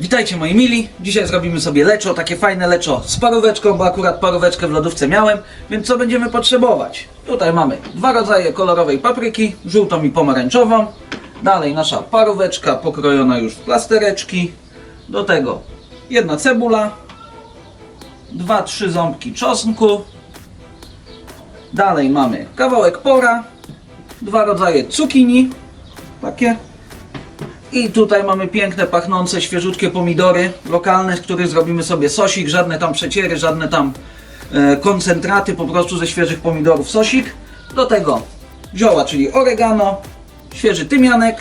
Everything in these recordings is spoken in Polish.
Witajcie moi mili, dzisiaj zrobimy sobie leczo, takie fajne leczo z paróweczką, bo akurat paróweczkę w lodówce miałem, więc co będziemy potrzebować? Tutaj mamy dwa rodzaje kolorowej papryki, żółtą i pomarańczową, dalej nasza paróweczka pokrojona już w plastereczki, do tego jedna cebula, dwa, trzy ząbki czosnku, dalej mamy kawałek pora, dwa rodzaje cukinii, takie, i tutaj mamy piękne, pachnące, świeżutkie pomidory lokalne, z których zrobimy sobie sosik. Żadne tam przeciery, żadne tam e, koncentraty, po prostu ze świeżych pomidorów sosik. Do tego zioła, czyli oregano, świeży tymianek,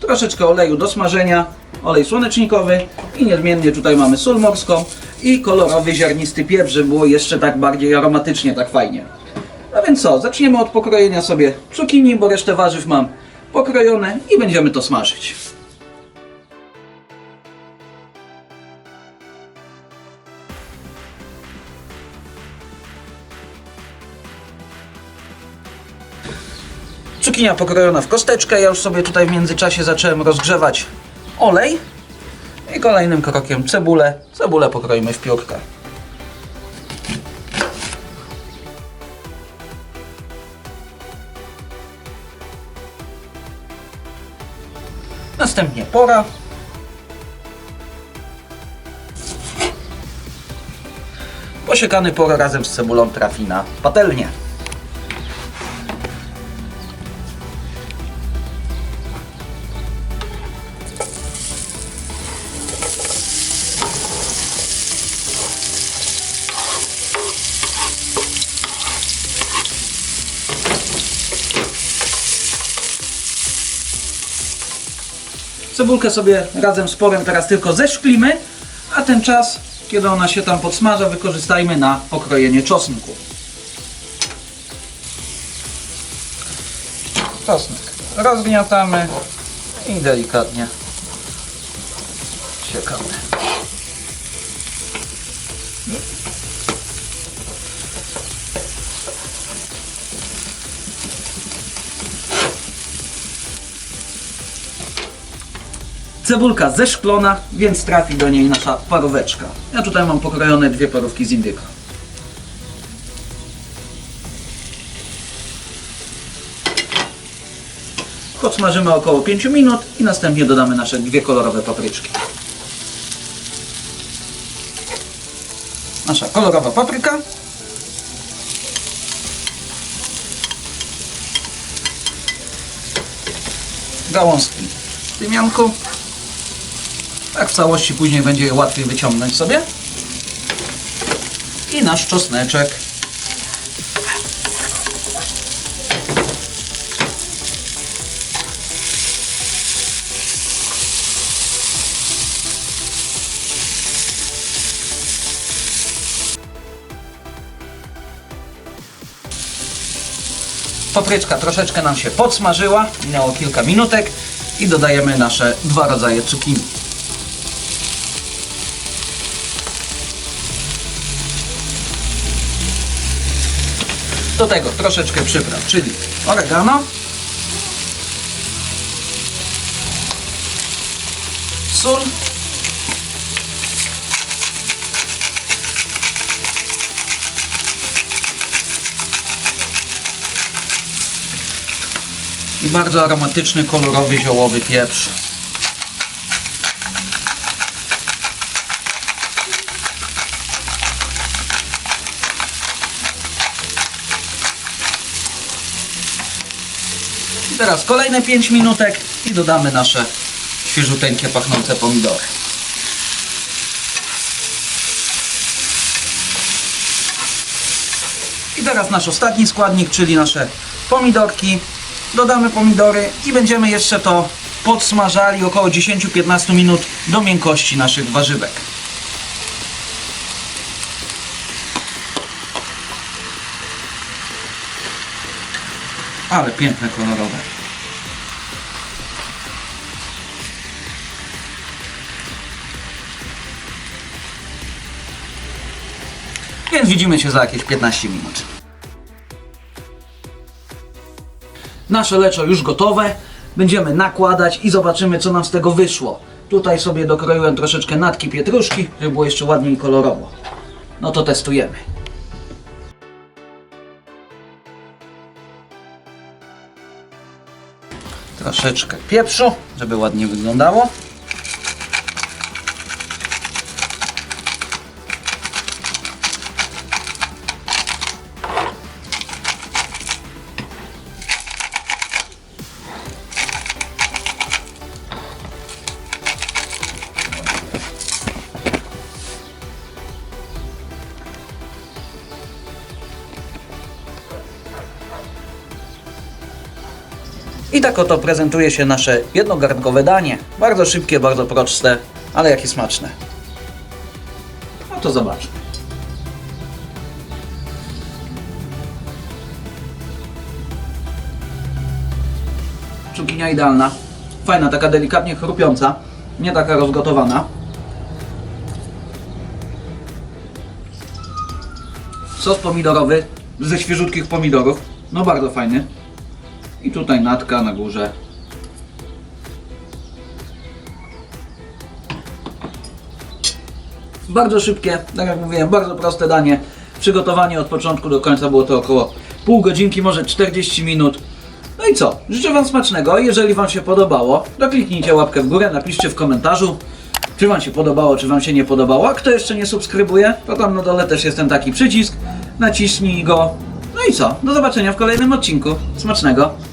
troszeczkę oleju do smażenia, olej słonecznikowy i niezmiennie tutaj mamy sól morską i kolorowy ziarnisty pieprz, żeby było jeszcze tak bardziej aromatycznie, tak fajnie. No więc co, zaczniemy od pokrojenia sobie cukinii, bo resztę warzyw mam pokrojone i będziemy to smażyć. Cukinia pokrojona w kosteczkę. Ja już sobie tutaj w międzyczasie zacząłem rozgrzewać olej. I kolejnym krokiem cebulę. Cebulę pokroimy w piórkę. Następnie pora. Posiekany pora razem z cebulą trafi na patelnię. Cebulkę sobie razem z porem teraz tylko zeszklimy, a ten czas, kiedy ona się tam podsmaża, wykorzystajmy na pokrojenie czosnku. Czosnek rozgniatamy i delikatnie siekamy. Cebulka zeszklona, więc trafi do niej nasza paróweczka. Ja tutaj mam pokrojone dwie parówki z indyka. Podsmażymy około 5 minut i następnie dodamy nasze dwie kolorowe papryczki. Nasza kolorowa papryka. Gałązki tymianku. Tak w całości później będzie je łatwiej wyciągnąć sobie. I nasz czosneczek. Papryczka troszeczkę nam się podsmażyła, minęło kilka minutek i dodajemy nasze dwa rodzaje cukinii. Do tego troszeczkę przypraw, czyli oregano, sól, i bardzo aromatyczny, kolorowy, ziołowy pieprz. Teraz kolejne 5 minutek i dodamy nasze świeżuteńkie, pachnące pomidory. I teraz nasz ostatni składnik, czyli nasze pomidorki. Dodamy pomidory i będziemy jeszcze to podsmażali około 10-15 minut do miękkości naszych warzywek. Ale piękne, kolorowe. Więc widzimy się za jakieś 15 minut. Nasze leczo już gotowe. Będziemy nakładać i zobaczymy co nam z tego wyszło. Tutaj sobie dokroiłem troszeczkę natki pietruszki, żeby było jeszcze ładniej kolorowo. No to testujemy. Troszeczkę pieprzu, żeby ładnie wyglądało. I tak oto prezentuje się nasze jednogarnkowe danie. Bardzo szybkie, bardzo proste, ale jakie smaczne. No to zobaczmy. Cukinia idealna. Fajna, taka delikatnie chrupiąca. Nie taka rozgotowana. Sos pomidorowy ze świeżutkich pomidorów. No bardzo fajny. I tutaj natka na górze. Bardzo szybkie, tak jak mówiłem, bardzo proste danie. Przygotowanie od początku do końca było to około pół godzinki, może 40 minut. No i co? Życzę Wam smacznego. Jeżeli Wam się podobało, to kliknijcie łapkę w górę, napiszcie w komentarzu, czy Wam się podobało, czy Wam się nie podobało. A kto jeszcze nie subskrybuje, to tam na dole też jest ten taki przycisk. Naciśnij go. No i co? Do zobaczenia w kolejnym odcinku. Smacznego.